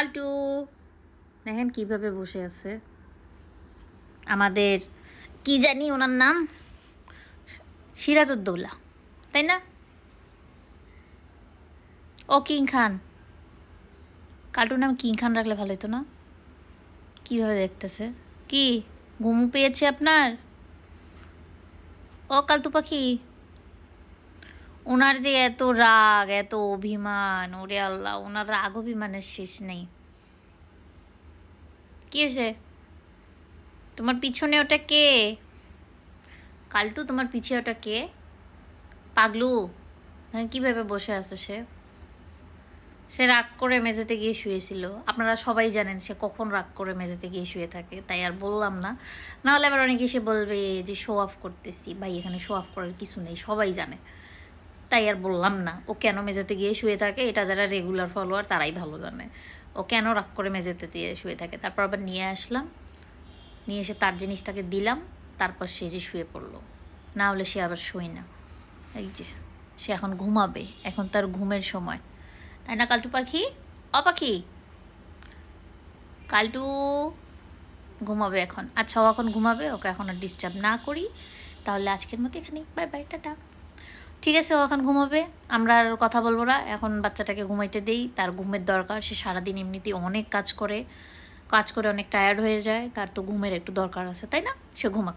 কালটু দেখেন কীভাবে বসে আছে। আমাদের কি জানি ওনার নাম? সিরাজউদ্দৌলা, তাই না? ও কিং খান। কালটুর নাম কিং খান রাখলে ভালো হতো না। কীভাবে দেখতেছে? কি ঘুম পেয়েছে আপনার? ও কালতু পাখি। ওনার যে এত রাগ, এত অভিমান, ওরে আল্লাহ, ওনার রাগ অভিমানের শেষ নেই। কি হয়েছে? তোমার পিছনে ওটা কে? কালটু, তোমার পিছে ওটা কে? পাগলু হ্যাঁ কীভাবে বসে আছে সে? সে রাগ করে মেঝেতে গিয়ে শুয়েছিল। আপনারা সবাই জানেন, সে কখন রাগ করে মেঝেতে গিয়ে শুয়ে থাকে, তাই আর বললাম না। নাহলে আবার অনেকে এসে বলবে যে শো অফ করতেছি। ভাই, এখানে শো অফ করার কিছু নেই, সবাই জানে। তাই আর বললাম না। ও কেন মেঝেতে গিয়ে শুয়ে থাকে? এটা যারা রেগুলার ফলোয়ার তারাই ভালো জানে। ও কেন রাগ করে মেঝেতে দিয়ে শুয়ে থাকে? তারপর আবার নিয়ে আসলাম। নিয়ে এসে তার জিনিস তাকে দিলাম। তারপর সে যে শুয়ে পড়ল। না হলে সে আবার শোয় না। এই যে, সে এখন ঘুমাবে। এখন তার ঘুমের সময়। তাই না, কালটু পাখি? অপাখি কালটু ঘুমাবে এখন। আচ্ছা ও এখন ঘুমাবে, ওকে এখন আর ডিস্টার্ব না করি। তাহলে আজকের মতো এখানে বাই বাই, টাটা। ঠিক আছে, ও এখন ঘুমাবে। আমরা আর কথা বলব না। এখন বাচ্চাটাকে ঘুমাইতে দেই। তার ঘুমের দরকার। সে সারাদিন এমনিতেই অনেক কাজ করে। কাজ করে অনেক টায়ার্ড হয়ে যায়। তার তো ঘুমের একটু দরকার আছে, তাই না? সে ঘুমাক।